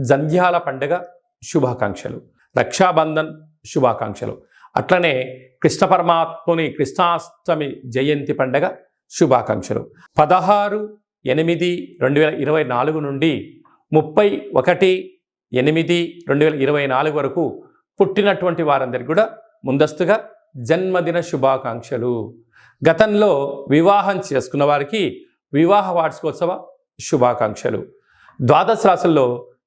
జంధ్యాల పండుగ శుభాకాంక్షలు. రక్షాబంధన్ శుభాకాంక్షలు. అట్లనే కృష్ణ పరమాత్ముని కృష్ణాష్టమి జయంతి పండగ శుభాకాంక్షలు. పదహారు ఎనిమిది రెండు వేల ఇరవై నాలుగు నుండి ముప్పై ఒకటి ఎనిమిది రెండు వేల ఇరవై నాలుగు వరకు పుట్టినటువంటి వారందరికీ కూడా ముందస్తుగా జన్మదిన శుభాకాంక్షలు. గతంలో వివాహం చేసుకున్న వారికి వివాహ వార్షికోత్సవ శుభాకాంక్షలు. ద్వాదశ రాశుల్లో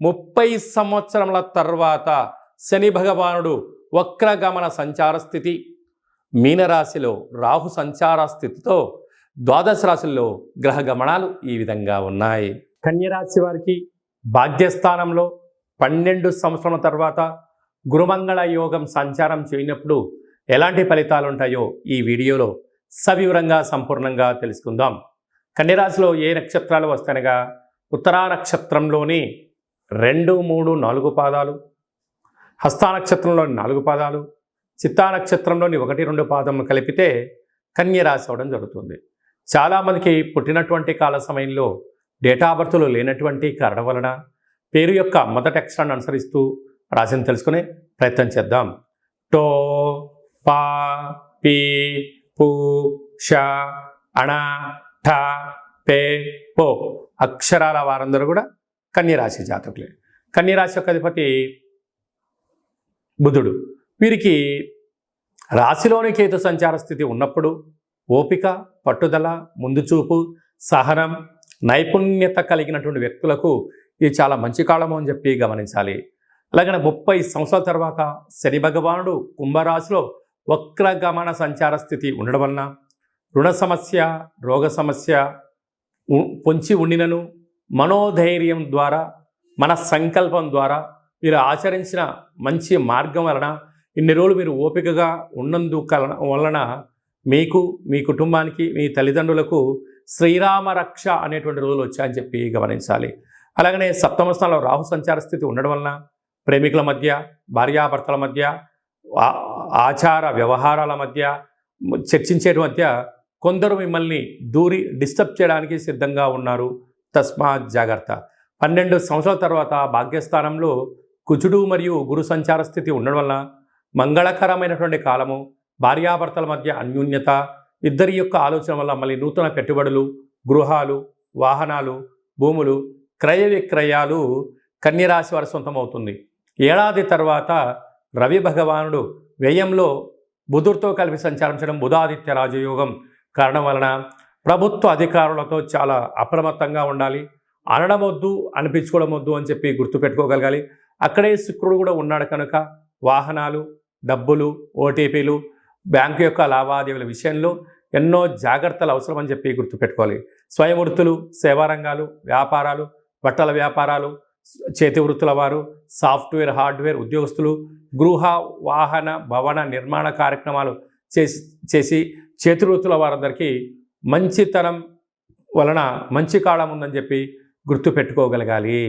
ముప్పై సంవత్సరముల తర్వాత శని భగవానుడు వక్రగమన సంచార స్థితి. మీనరాశిలో రాహు సంచార స్థితితో ద్వాదశ రాశుల్లో గ్రహ గమనాలు ఈ విధంగా ఉన్నాయి. కన్యరాశి వారికి భాగ్యస్థానంలో పన్నెండు సంవత్సరాల తర్వాత గురుమంగళ యోగం సంచారం చేయనప్పుడు ఎలాంటి ఫలితాలు ఉంటాయో ఈ వీడియోలో సవివరంగా సంపూర్ణంగా తెలుసుకుందాం. కన్యరాశిలో ఏ నక్షత్రాలు వస్తానగా ఉత్తరా నక్షత్రంలోని రెండు మూడు నాలుగు పాదాలు. హస్తా నక్షత్రంలోని నాలుగు పాదాలు. చిత్తా నక్షత్రంలోని ఒకటి రెండు పాదం కలిపితే కన్య రాశి అవడం జరుగుతుంది. చాలామందికి పుట్టినటువంటి కాల సమయంలో డేటా బర్త్లు లేనటువంటి కారణం వలన పేరు యొక్క మొదటి అక్షరాన్ని అనుసరిస్తూ రాశిని తెలుసుకునే ప్రయత్నం చేద్దాం. టో పా పి పు ష అణ ఠ పే పో అక్షరాల వారందరూ కూడా కన్యరాశి జాతకులే. కన్యరాశి యొక్క అధిపతి బుధుడు. వీరికి రాశిలోని కేతు సంచార స్థితి ఉన్నప్పుడు ఓపిక పట్టుదల ముందుచూపు సహనం నైపుణ్యత కలిగినటువంటి వ్యక్తులకు ఇది చాలా మంచి కాలము అని చెప్పి గమనించాలి. అలాగనే ముప్పై సంవత్సరాల తర్వాత శని భగవానుడు కుంభరాశిలో వక్రగమన సంచార స్థితి ఉండడం వలన రుణ సమస్య రోగ సమస్య ఉ- పొంచి ఉండినను మనోధైర్యం ద్వారా మన సంకల్పం ద్వారా మీరు ఆచరించిన మంచి మార్గం వలన ఇన్ని రోజులు మీరు ఓపికగా ఉన్నందు కల- వలన మీకు మీ కుటుంబానికి మీ తల్లిదండ్రులకు శ్రీరామ రక్ష అనేటువంటి రోజులు వచ్చాయని చెప్పి గమనించాలి. అలాగనే సప్తమ స్థానంలో రాహు సంచార స్థితి ఉండడం వలన ప్రేమికుల మధ్య భార్యాభర్తల మధ్య ఆచార వ్యవహారాల మధ్య చర్చించేటి మధ్య కొందరు మిమ్మల్ని దూరి డిస్టర్బ్ చేయడానికి సిద్ధంగా ఉన్నారు. తస్మాత్ జాగ్రత్త. పన్నెండు సంవత్సరాల తర్వాత భాగ్యస్థానంలో కుజుడు మరియు గురు సంచార స్థితి ఉండడం వలన మంగళకరమైనటువంటి కాలము భార్యాభర్తల మధ్య అన్యోన్యత ఇద్దరి యొక్క ఆలోచన వల్ల మళ్ళీ నూతన పెట్టుబడులు గృహాలు వాహనాలు భూములు క్రయ విక్రయాలు కన్యరాశి వారి సొంతమవుతుంది. ఏడాది తర్వాత రవి భగవానుడు వ్యయంలో బుధుడితో కలిపి సంచరించడం బుధాదిత్య రాజయోగం కారణం వలన ప్రభుత్వ అధికారులతో చాలా అప్రమత్తంగా ఉండాలి. అనడం వద్దు అనిపించుకోవడం వద్దు అని చెప్పి గుర్తుపెట్టుకోగలగాలి అక్కడే శుక్రుడు కూడా ఉన్నాడు కనుక వాహనాలు డబ్బులు ఓటీపీలు బ్యాంకు యొక్క లావాదేవీల విషయంలో ఎన్నో జాగ్రత్తలు అవసరమని చెప్పి గుర్తుపెట్టుకోవాలి స్వయం వృత్తులు సేవారంగాలు వ్యాపారాలు బట్టల వ్యాపారాలు చేతి వృత్తుల వారు సాఫ్ట్వేర్ హార్డ్వేర్ ఉద్యోగస్తులు గృహ వాహన భవన నిర్మాణ కార్యక్రమాలు చేసి చేసి చేతి వృత్తుల వారందరికీ మంచితనం వలన మంచి కాలం ఉందని చెప్పి గుర్తుపెట్టుకోగలగాలి.